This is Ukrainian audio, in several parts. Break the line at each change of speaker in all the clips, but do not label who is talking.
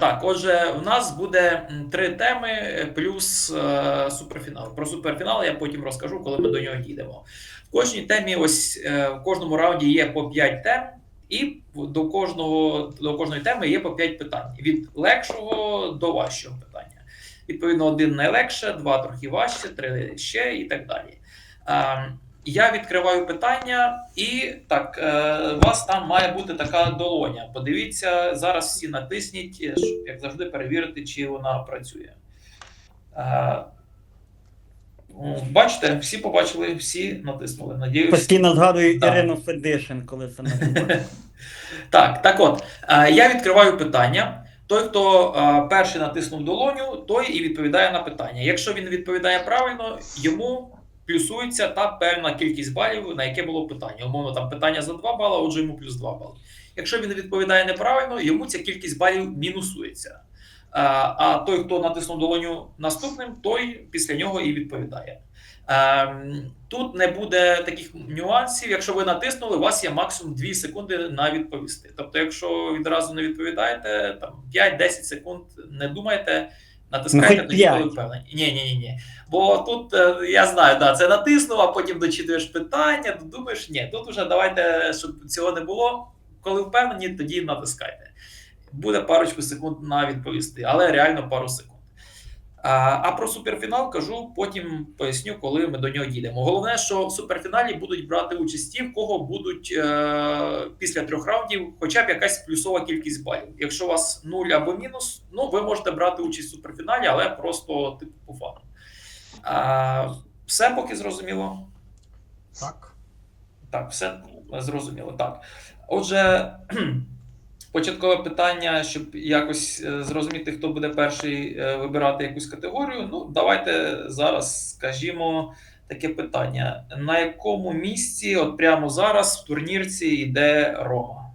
Так, отже, у нас буде три теми плюс е, суперфінал. Про суперфінал я потім розкажу, коли ми до нього дійдемо. В кожній темі, ось е, в кожному раунді є по 5 тем, і до кожного до кожної теми є по 5 питань від легшого до важчого питання. Відповідно, один найлегше, два трохи важче, три ще і так далі. Е, я відкриваю питання, і так, е, у вас там має бути така долоня. Подивіться, зараз всі натисніть, е, щоб, як завжди, перевірити, чи вона працює. Е, Бачите, всі побачили, всі натиснули. Надіюсь.
Постійно згадую. Ірину Федишин, коли це називає.
Так, так от, я відкриваю питання. Той, хто перший натиснув долоню, той і відповідає на питання. Якщо він відповідає правильно, йому плюсується та певна кількість балів, на яке було питання. Умовно, там питання за 2 бали, отже, йому плюс 2 бали. Якщо він відповідає неправильно, йому ця кількість балів мінусується. А той, хто натиснув долоню наступним, той після нього і відповідає. Ем, Тут не буде таких нюансів. Якщо ви натиснули, у вас є максимум 2 секунди на відповісти. Тобто, якщо відразу не відповідаєте, там 5-10 секунд не думайте, натискайте
Ну,
тоді, коли впевнені. Ні, ні, ні, ні. Бо тут е, я знаю, да, це натиснув, а потім дочитуєш питання, думаєш, ні, тут уже давайте, щоб цього не було. Коли впевнені, тоді натискайте. Буде парочку секунд на відповісти, але реально пару секунд. А, про суперфінал кажу, потім поясню, коли ми до нього дійдемо. Головне, що в суперфіналі будуть брати участь ті, в кого будуть е, після трьох раундів хоча б якась плюсова кількість балів. Якщо у вас нуль або мінус, ну ви можете брати участь в суперфіналі, але просто типу по фану. А, все поки зрозуміло.
Так.
Так, все зрозуміло. Так. Отже, початкове питання, щоб якось е, зрозуміти, хто буде перший е, вибирати якусь категорію. Ну, давайте зараз скажімо таке питання: на якому місці, от прямо зараз, в турнірці йде Рома?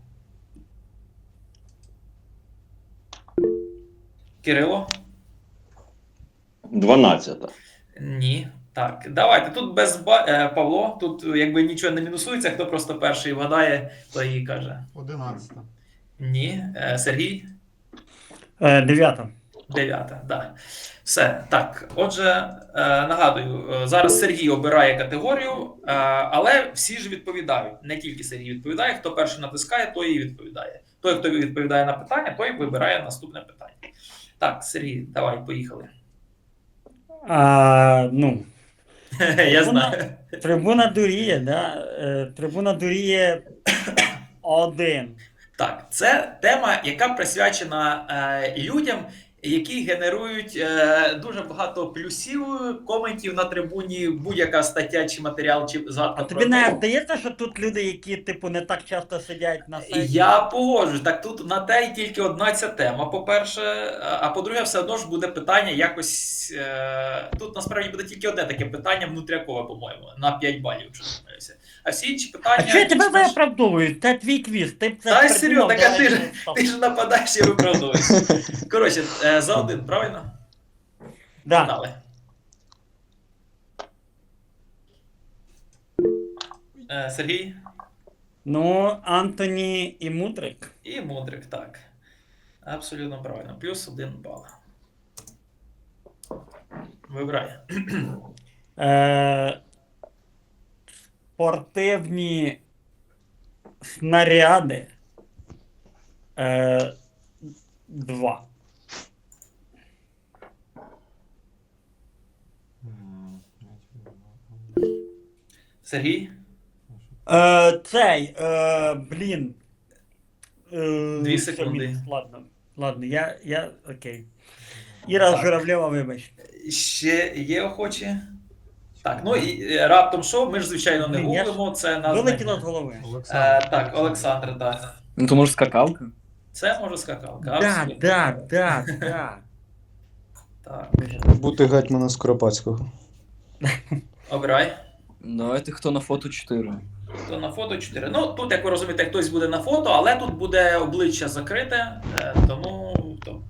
Кирило?
12.
Ні. Так, давайте. Тут без ба... е, Павло, тут якби нічого не мінусується, хто просто перший вгадає, той і каже.
11.
Ні. Е, Сергій?
Е, Дев'ята.
Дев'ята, да. Все. Так. Отже, е, нагадую, зараз Сергій обирає категорію, але всі ж відповідають. Не тільки Сергій відповідає, хто перший натискає, той і відповідає. Той, хто відповідає на питання, той вибирає наступне питання. Так, Сергій, давай, поїхали.
А, ну,
Я знаю.
трибуна дуріє, да? Трибуна дуріє один.
Так, це тема, яка присвячена е, людям, які генерують е, дуже багато плюсів, коментів на трибуні, будь-яка стаття чи матеріал, чи згадка.
А тобі не здається, що тут люди, які, типу, не так часто сидять на сайті?
Я погоджуюсь. Так тут на те й тільки одна ця тема. По-перше, а а по-друге, все одно ж буде питання якось. Е, тут насправді буде тільки одне таке питання внутрякове, по-моєму, на 5 балів, якщо не помиляюся. А всі інші питання.
А що тебе
більш-менш-
виправдовую? Твій квіз. Ти
Та серйозно, так а ти ж- Ти ж нападаєш і виправдовуєшся. Коротше, е, за один, правильно?
Да.
Погнали. Е, Сергій
Ну, Антоні і Мудрик.
і Мудрик, так. Абсолютно правильно. Плюс один бал. Вибирай.
Е, спортивні снаряди. Е, два.
Сергій?
Е, цей, е, блін. Е,
Дві секунди.
Ладно, ладно, я, я, окей. Іра. Журавлєва, вибач.
Ще є охочі? Так, ну і е, раптом що? Ми ж, звичайно, не
Блін, я ж
гуглимо. Це на
Вилетіло з голови.
Олександр.
Е, Так, Олександр, так.
Ну то може скакалка?
Це може скакалка.
Да,
абсолютно.
да, да, да.
Так.
Бути гетьмана Скоропадського.
Обирай.
Давайте хто на фото 4.
То на фото 4. Ну, тут, як ви розумієте, хтось буде на фото, але тут буде обличчя закрите, е, тому. То.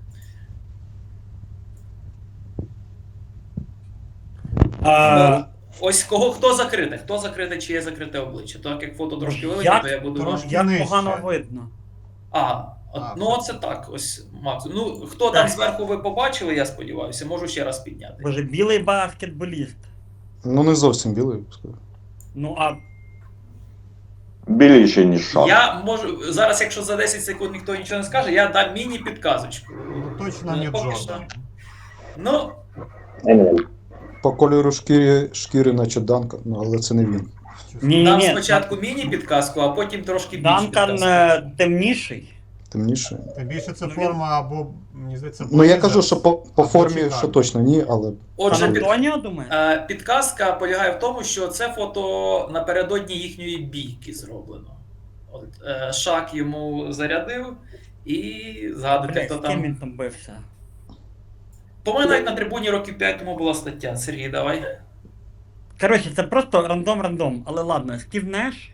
А,
Ось кого хто закрите? Хто закрите, чи є закрите обличчя? Так як фото трошки велике, то я буду.
Трошки
як
нижче.
погано видно.
Ага, От,
А,
ну,
це-
оце так, ось максимум. Ну, хто там
Так.
зверху ви побачили, я сподіваюся, можу ще раз підняти.
Боже, білий баскетболіст.
Ну не зовсім білий, я б сказав.
Ну а
Біліше, ніж шах.
Я можу зараз, якщо за 10 секунд ніхто нічого не скаже, я дам міні-підказочку.
Ну, точно не
поки
Джордан.
Ну,
По кольору шкіри, шкіри наче Данка, ну але це не він.
ні,
дам
ні,
спочатку міні-підказку, а потім трошки більше.
Данкан
підказку.
е, темніший.
Темніше.
Тим більше це
Ну,
форма або, мені здається,
Ну я кажу, що по, по формі, що точно ні, але
Отже, під,
Антоніо,
е, підказка полягає в тому, що це фото напередодні їхньої бійки зроблено. От, е, Шак йому зарядив і згадуйте,
Блядь,
хто
з ким
там.
він там бився?
По-моєму, навіть на трибуні років 5 тому була стаття. Сергій, давай.
Коротше, це просто рандом-рандом. Але ладно, Стів Неш.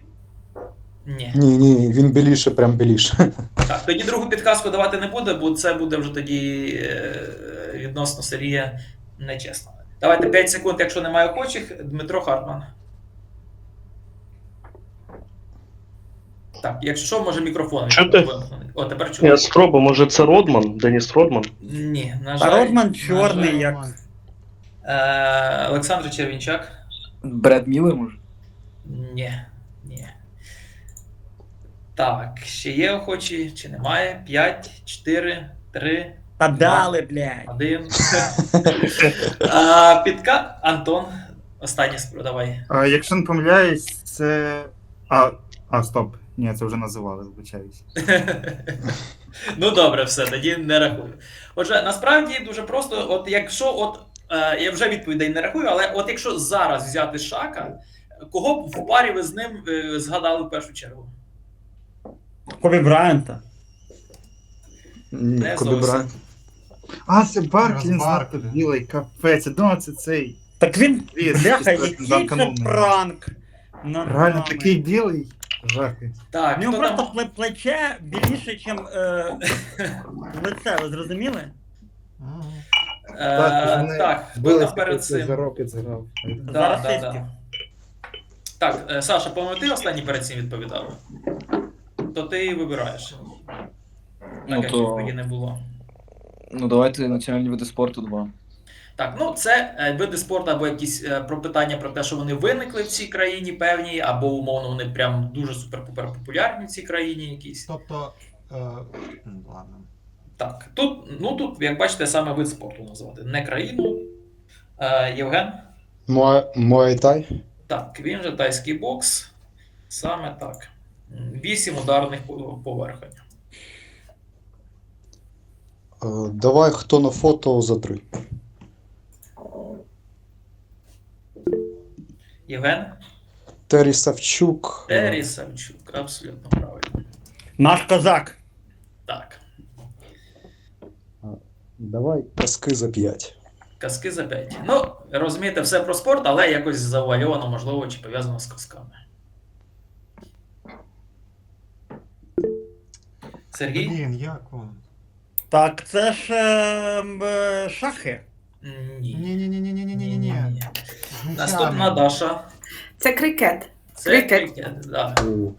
Ні.
ні, ні, він біліше, прям біліше.
Так, тоді другу підказку давати не буде, бо це буде вже тоді е, відносно Сергія нечесно. Давайте 5 секунд, якщо немає охочих. Дмитро Хартман. Так, якщо може мікрофон.
Чути?
О, тепер чути.
Я спробую, може це Родман, Деніс Родман.
Ні, на жаль.
Родман чорний,
жаль.
як.
Е, Олександр Червінчак.
Бред Міллер, може?
Ні. Ні. Так, ще є охочі, чи немає? 5, 4, 3,
Та дали, блядь.
Один. а, підка... Антон. Останнє давай.
А, якщо не помиляюсь, це. А, а, стоп. Ні, це вже називали, вибачаюсь.
ну добре, все, тоді не рахую. Отже, насправді дуже просто, от якщо от. Е, я вже відповідей не рахую, але от якщо зараз взяти шака, кого б в парі ви з ним е, згадали в першу чергу?
Кобі Брайанта.
Не
Кобі
зовсім.
Брайант.
А, це Барклін знати білий, капець. Ну, це цей.
Так він,
Ліс,
бляха,
із
який це пранк. над
Реально
нами.
такий білий. Жахи.
Так,
В нього
хто
просто
там?
пле- плече більше, ніж е, лице, ви зрозуміли?
Е, так, хто там перед цим?
роки зграв.
Да,
За
да,
расистів.
да. Так, е, Саша, по-моєму, ти останній перед цим відповідав? То ти і вибираєш. Так,
Ну
як
то.
відповіді не було.
Ну давайте національні види спорту два.
Так, ну це е, види спорту або якісь е, про питання про те, що вони виникли в цій країні певні, або умовно вони прям дуже супер-пупер популярні в цій країні якісь.
Тобто, е, ладно.
Так, тут, ну тут, як бачите, саме вид спорту назвати. Не країну. Е, Євген?
Муа- Муайтай.
Так, він же тайський бокс. Саме так. Вісім ударних по- поверхонь.
Е, Давай хто на фото за три.
Євген?
Террі Савчук.
Террі Савчук, абсолютно правильно.
Наш козак.
Так.
Давай казки за п'ять.
Казки за 5. Ну, розумієте, все про спорт, але якось завуальовано, можливо, чи пов'язано з казками. Сергій?
Блін, як воно?
Так, це ж е, м, е, шахи.
Ні.
Ні-ні-ні-ні-ні-ні-ні.
Наступна Даша.
Це крикет.
Це
Крикет.
сильно.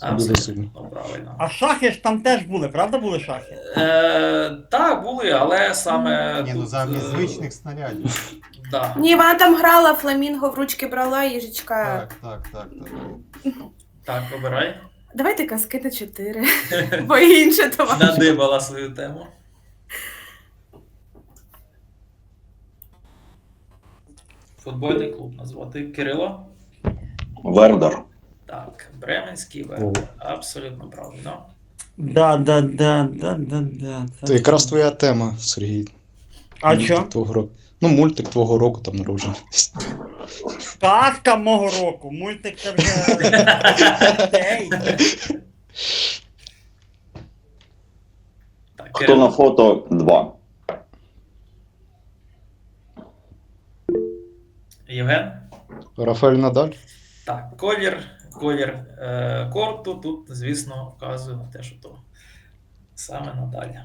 Абсолютно правильно.
А шахи ж там теж були, правда були шахи?
Е, так, були, але саме.
Ні, ну
тут,
замість снарядів.
Да.
Ні, вона там грала, фламінго в ручки брала, їжечка.
Так, так, так, так.
Так, обирай.
Давайте казки на чотири. Бо інше то важко.
Надибала свою тему. Футбольний клуб назвати Кирило.
Вердер.
Так, Бременський Вердер. Абсолютно правильно.
Да, да, да, да, да, да.
Це якраз твоя тема, Сергій.
А
Мультик
що?
Твого року. Ну, мультик твого року там народжений.
Казка мого року. Мультик це вже дітей.
Так,
Хто
Кирило.
на фото 2.
Євген.
Рафаель Надаль.
Так, колір, колір е, корту тут, звісно, вказує на те, що то саме надалі.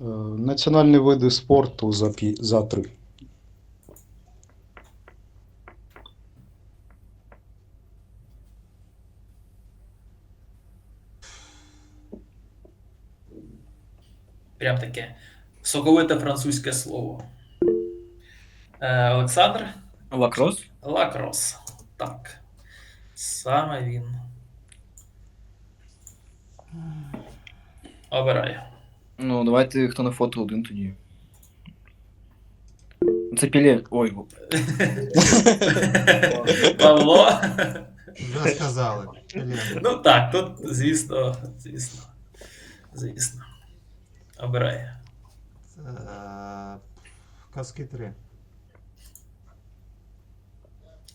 Е, Національні види спорту за, пі... за три.
Прям таке соковите французьке слово. Е, Олександр
Лакрос?
Лакрос. Так. Саме він. Обирай.
Ну, давайте хто на фото один тоді. Це Піле. Ой,
Павло.
Вже сказали. Елена.
Ну так, тут, звісно, звісно. Звісно. Обирай.
Е, Казки 3.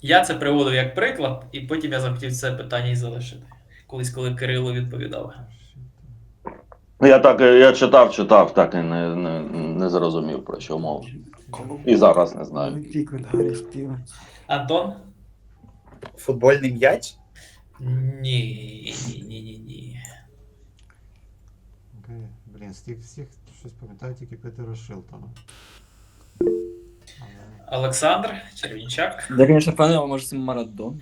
Я це приводив як приклад, і потім я захотів це питання і залишити. Колись, коли Кирило відповідав.
Я так, я читав, читав, так і не, не, не зрозумів про що мова. І зараз не знаю.
Антон?
Футбольний м'яч?
Ні, ні, ні, ні, ні.
Окей. Блін, з тих всіх щось пам'ятаю тільки Петера Шилтона. Але...
Олександр Червінчак.
Я, звісно, певний, може це Марадона.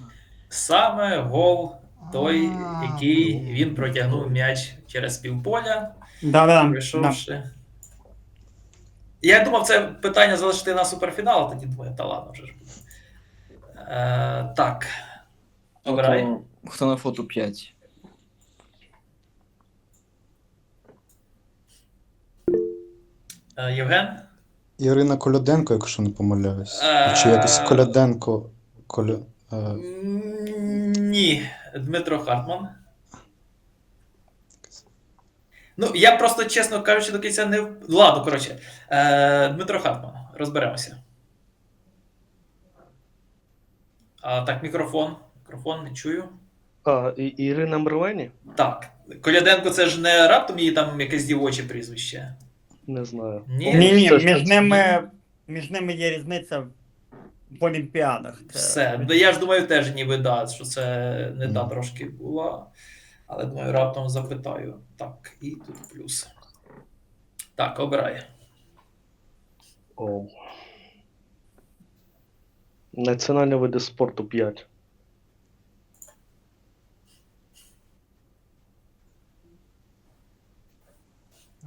Саме гол той, який
ну.
він протягнув м'яч через півполя,
Да, да, да.
прийшовши. Я думав, це питання залишити на суперфінал, а тоді думаю, та ладно вже ж буде. Е, так. Обирай.
Ото Хто на фото 5?
Е, Євген?
Ірина Коляденко, якщо не помиляюсь.
Е,
Чи якось Коляденко. Коля... е,
Ні, Дмитро Хартман. Ну, я просто, чесно кажучи, до кінця не. в- Ладно, коротше. Е, Дмитро Хартман, розберемося. А, так, мікрофон. Мікрофон не чую.
А, і, Ірина Мрвені?
Так. Коляденко це ж не раптом її там якесь дівоче прізвище.
Не знаю.
Ні,
Ні, ні, між ними, між ними є різниця в Олімпіадах. Це-
Все. Ну, Я ж думаю, теж ніби да, що це не та трошки була. Але думаю, раптом запитаю. Так, і тут плюс. Так, обирай.
О. Національні види спорту 5.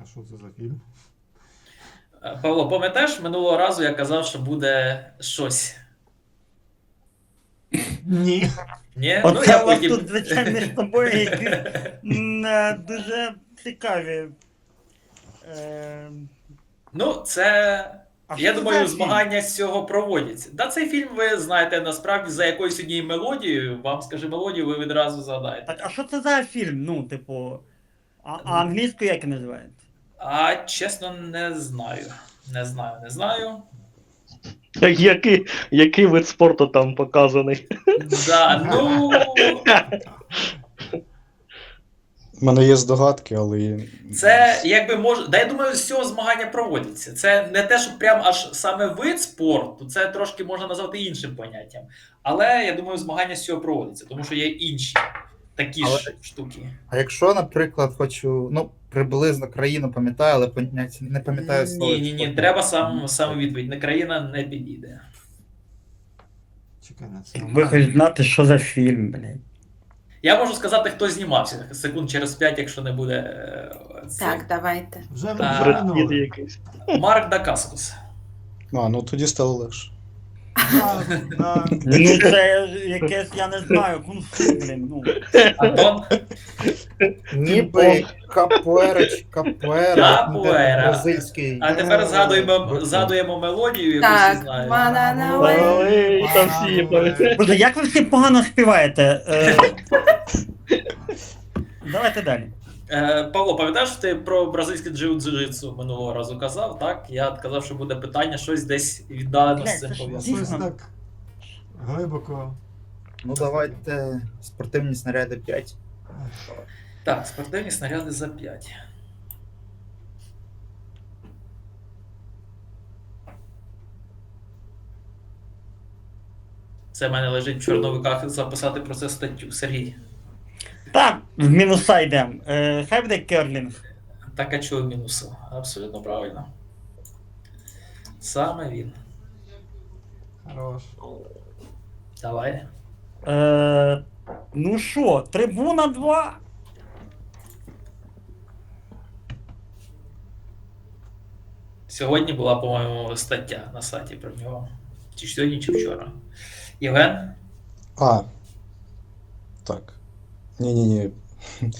А що це за фільм?
Павло, пам'ятаєш, минулого разу я казав, що буде щось.
Ні.
Ні? Ну, я
вас
потім...
тут, звичайно, між тобою якісь е, дуже цікаві. Е,
Ну, це.
а
Я думаю, змагання з цього проводяться. Да, цей фільм ви знаєте насправді за якоюсь однією мелодією. Вам скажи мелодію, ви відразу згадаєте.
Так, а що це за фільм? Ну, типу. А, а англійською як називається?
А чесно, не знаю. Не знаю, не знаю.
Який, який вид спорту там показаний?
Да, ну.
У мене є здогадки, але.
Це якби може. Да, я думаю, з цього змагання проводяться. Це не те, що прям аж саме вид спорту, це трошки можна назвати іншим поняттям. Але я думаю, змагання з цього проводяться, тому що є інші такі ж штуки.
А якщо, наприклад, хочу, ну, приблизно країну пам'ятаю, але поняття не пам'ятаю слово.
Ні, ні, ні, треба сам, саме відповідь. Не країна не підійде.
Чекай на це.
Ви хоч знати, що за фільм, блядь.
Я можу сказати, хто знімався секунд через 5, якщо не буде. е, цей.
Так, давайте.
Вже
А,
Бред Піт якийсь.
Марк Дакаскус.
А, ну тоді стало легше.
Да, да.
Ну, це якесь, я не знаю, кунг-фу, блін. Ну.
Антон.
Ніби капуера капуера.
Капуера.
Бразильський.
А тепер згадуємо, згадуємо мелодію, яку всі
Так,
знають.
банана way.
Ой, там всі є.
Боже, як ви всі погано співаєте? Е, Давайте далі.
Е, Павло, пам'ятаєш, ти про бразильське джиу-джитсу минулого разу казав, так? Я казав, що буде питання щось десь віддалено з цим.
Щось так глибоко.
Ну давайте спортивні снаряди 5.
Так, спортивні снаряди за 5. Це в мене лежить в чорновиках записати про це статтю. Сергій.
Так, в мінуса йдемо. Е, хай буде керлінг.
Так, а чого мінусу? Абсолютно правильно. Саме він.
Хорош.
Давай.
Е, ну що, трибуна 2?
Сьогодні була, по-моєму, стаття на сайті про нього. Чи сьогодні, чи вчора. Євген?
А. Так. Ні-ні-ні.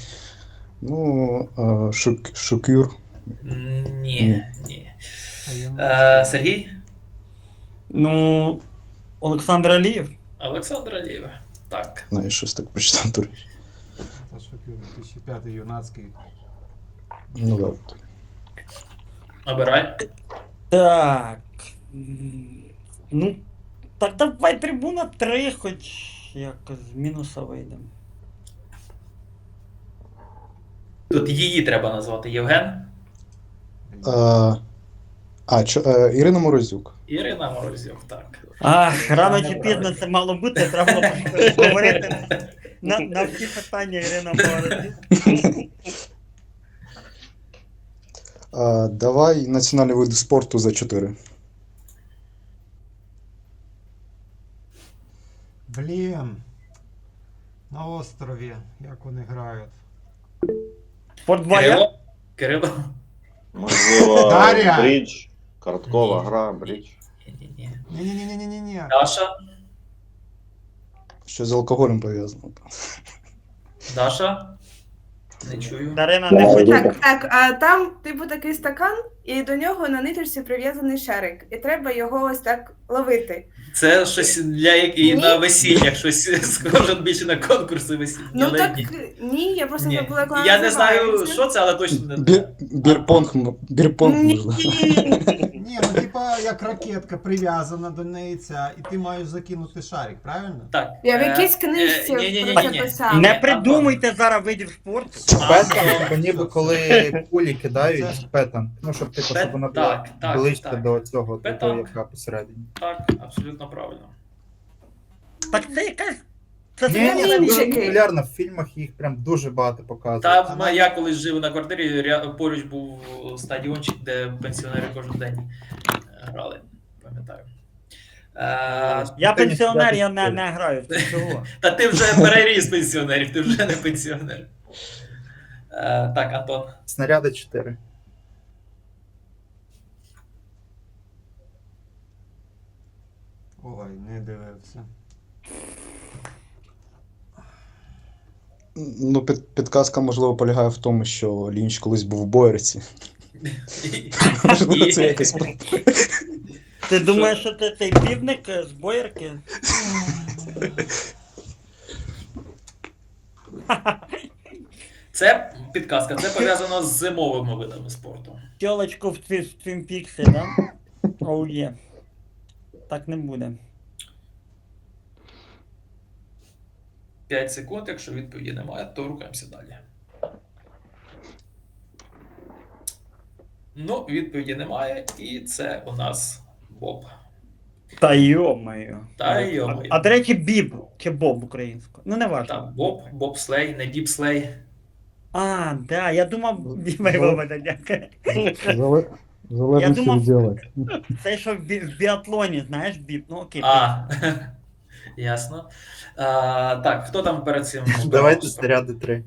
Ну, шук, Шукюр.
Ні, ні.
А
Сергій?
Ну, Олександр Алієв.
Олександр Алієв. Так.
Ну, я щось так прочитав. до речі.
Та шокюр 2005 юнацький.
Ну да.
Обирай.
Так. Ну, так давай трибуна 3, хоч якось з мінуса вийдемо.
Тут її треба назвати Євген.
Е, а, чо, е, Ірина Морозюк.
Ірина Морозюк, так.
Ах, рано чи пізно це мало бути, треба було говорити на, на всі питання Ірина Морозюк.
Е, давай національні види спорту за 4.
Блін. На острові, як вони грають.
2
Кирило? Кирило?
Можливо,
Дар'я!
брідж, карткова
Ні.
гра, брідж.
Ні-ні-ні.
Ні-ні-ні-ні-ні.
Даша?
Що з алкоголем пов'язано.
Даша? Не чую.
Дарина не хоче.
Так, так, а там, типу, такий стакан, і до нього на ниточці прив'язаний шарик. І треба його ось так ловити.
Це щось для які
Ні.
на весіллях, щось схоже більше на конкурси весільні.
Ну так
ні.
ні, я просто
Ні.
забула, як вона
Я не знаю,
називається.
що це, але точно не
Бір, бірпонг, м- бірпонг
Ні.
можна.
Ні, ну типа як ракетка прив'язана до неї ця, і ти маєш закинути шарик, правильно?
Так.
Я в
е,
якійсь
е,
книжці
ні-ні-ні-ні.
про це писала.
Не придумуйте зараз видів спорту.
Петанк, то ніби коли кулі кидають, петанк. Ну, щоб типу, щоб вона була ближче до цього, до того, яка посередині.
Так, абсолютно правильно.
Так це якась. Це
Ні,
Ні,
ні,
ні,
дуже популярно, в фільмах їх прям дуже багато показують.
Там я колись жив на квартирі, ря- поруч був стадіончик, де пенсіонери кожен день грали. Пам'ятаю. Е,
Я
Теніс
пенсіонер,
я
не, не граю. Це чого?
Та ти вже переріс пенсіонерів, ти вже не пенсіонер. Е, так, Антон.
Снаряди 4.
Ой, не дивився.
Ну, під, підказка, можливо, полягає в тому, що Лінч колись був в Боєрці. Можливо, це якось.
Ти думаєш, що ти цей півник з боярки?
Це підказка, це пов'язано з зимовими видами спорту.
Тілочку в ці, в цим піксі, да? Оу є. Так не буде.
5 секунд, якщо відповіді немає, то рухаємося далі. Ну, відповіді немає, і це у нас Боб.
Та йомаю.
Та йомаю.
А до речі, біб чи боб українською. Ну не
Та
важливо.
Боб, Боб Слей, не Біб Слей.
А, да, я думав, бібай вивода, дякую. Я думав- Це що в, бі- в біатлоні, знаєш, біб. Ну окей.
А, ясно. А, так, хто там перед цим?
Давайте снаряди 3.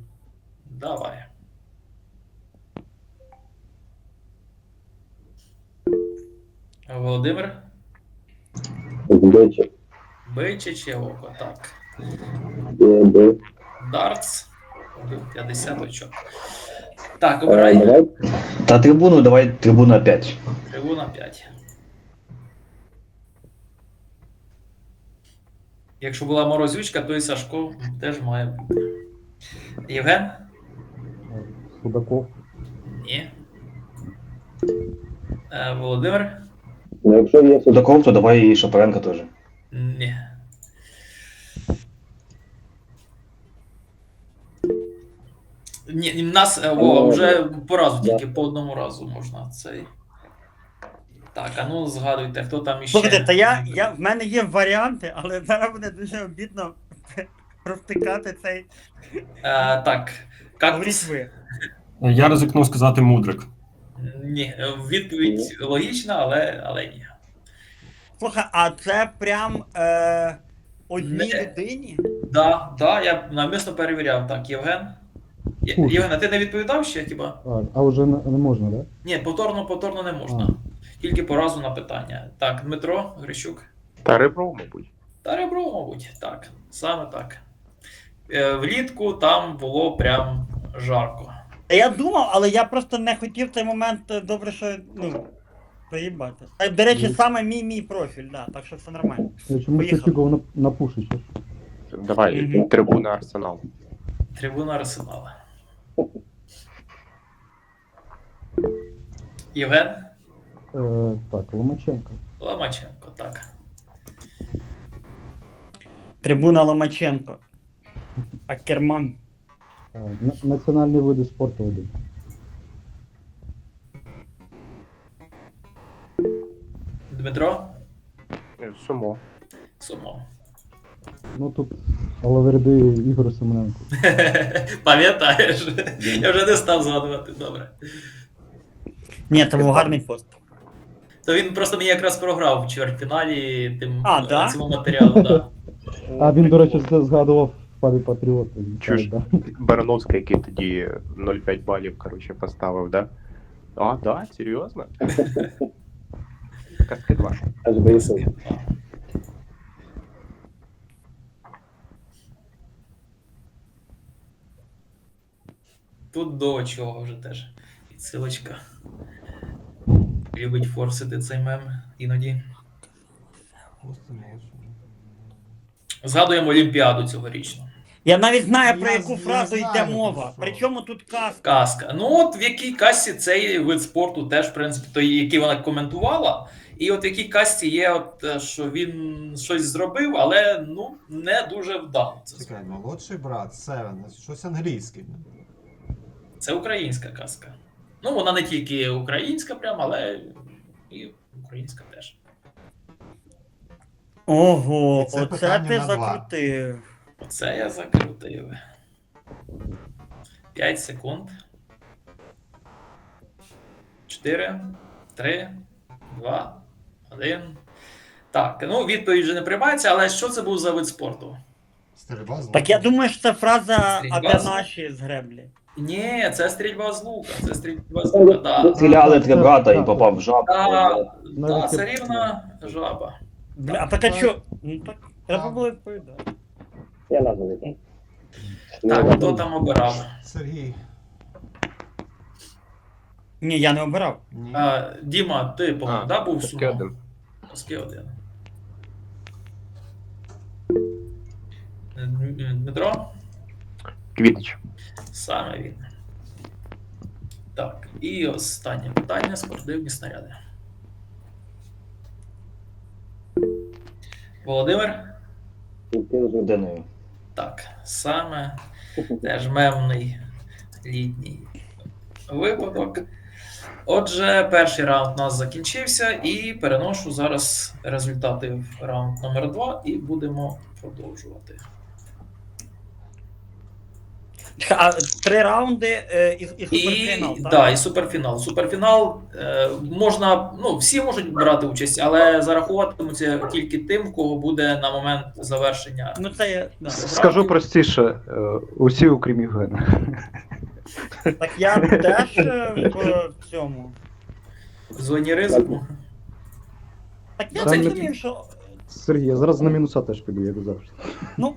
Давай. Володимир? Биче чи око? Так. Дартс. 50 очок. Так, обирай.
Та трибуну, давай трибуна 5.
Трибуна 5. Якщо була морозючка, то і Сашко теж має бути. Євген?
Судаков.
Ні. Е, Володимир?
Ну, якщо є Судаков, то давай і Шапаренко теж.
Ні. Ні, в нас е, о, вже по разу, тільки по одному разу можна цей. Так, а ну згадуйте, хто там іще.
Слухайте, та я, я, в мене є варіанти, але зараз буде дуже обідно провтикати цей.
Е, так,
Говоріть
кактус.
ви.
Я ризикнув сказати мудрик.
Ні, відповідь логічна, але, але ні.
Слухай, а це прям е, одній
Не.
людині?
Да, да, я навмисно перевіряв. Так, Євген. Є- Євген, а ти не відповідав ще хіба?
А, а вже не, не можна, так?
Ні, повторно, повторно не можна. Тільки по разу на питання. Так, Дмитро Грищук.
Та ребро, мабуть.
Та ребро, мабуть, так. Саме так. Е, влітку там було прям жарко.
Я думав, але я просто не хотів в цей момент е, добре, що ну. Поїбати. Е, До речі, саме мій мій профіль, да, так що все нормально.
Я чомусь на, на пушич.
Давай,
Мгм.
трибуна Арсенал.
Трибуна Арсенала. Євген
Е, так, Ломаченко.
Ломаченко, так.
Трибуна Ломаченко. Акерман.
Е, на- національні види спорту один.
Дмитро
Сумо.
Сумо.
Ну тут Алаверди Ігор Семененко.
Пам'ятаєш? Я вже не став згадувати, добре.
Ні, це був гарний пост.
То він просто мені якраз програв в чвертьфіналі тим
А, да?
цьому матеріалу, да.
А він, до речі, згадував Паві Патріот.
Чуєш?
Да.
Барановський, який тоді 0,5 балів, коротше, поставив, да? А, да, серйозно? Казки 2.
Аж.
Тут до чого вже теж. Відсилочка. Любить форсити цей мем іноді. Згадуємо Олімпіаду цьогорічну.
Я навіть знаю, про
Я
яку
з-
фразу
я
йде
знаю,
мова.
що.
Причому тут казка.
Казка. Ну, от в якій касті цей вид спорту теж, в принципі, той, який вона коментувала. І от в якій касті є, от, е, що він щось зробив, але ну не дуже вдало. Це,
Чекай, молодший брат, Севен, щось англійське.
це українська казка. Ну, вона не тільки українська, прям, але і українська теж.
Ого,
це
оце
питання
ти
на два.
закрутив.
Оце я закрутив. 5 секунд. 4, 3, 2, 1. Так, ну відповідь вже не приймається, але що це був за вид спорту?
Стрільба з
Так я думаю, що це фраза
Стрільба
а де наші з греблі.
Ні, це стрільба з лука. Це стрільба з лука, да.
Стріляли три брата і попав в жабу.
Да, да,
Навіть
це рівна жаба.
Бля, а так а що? Ну так, треба було відповідати.
Я названий.
Так, хто там обирав?
Сергій.
Ні, я не обирав.
А, Діма, ти по-моєму, да, був сумо?
один.
Казки один. Дмитро?
Квітич.
Саме він. Так, і останнє питання: спортивні снаряди. Володимир?
Людиною.
Так, саме теж мемний літній випадок. Отже, перший раунд у нас закінчився, і переношу зараз результати в раунд номер 2 і будемо продовжувати.
А три раунди е, і, і
І,
суперфінал, так?
да, і суперфінал. Суперфінал е, можна, ну, всі можуть брати участь, але зараховуватимуться тільки тим, кого буде на момент завершення.
Ну це я. Да.
Скажу простіше, е, усі окрім Євгена.
Так я теж е, в цьому.
в зоні ризику.
Так я
не-
що
Сергій, я зараз на мінуса теж піду, як завжди.
ну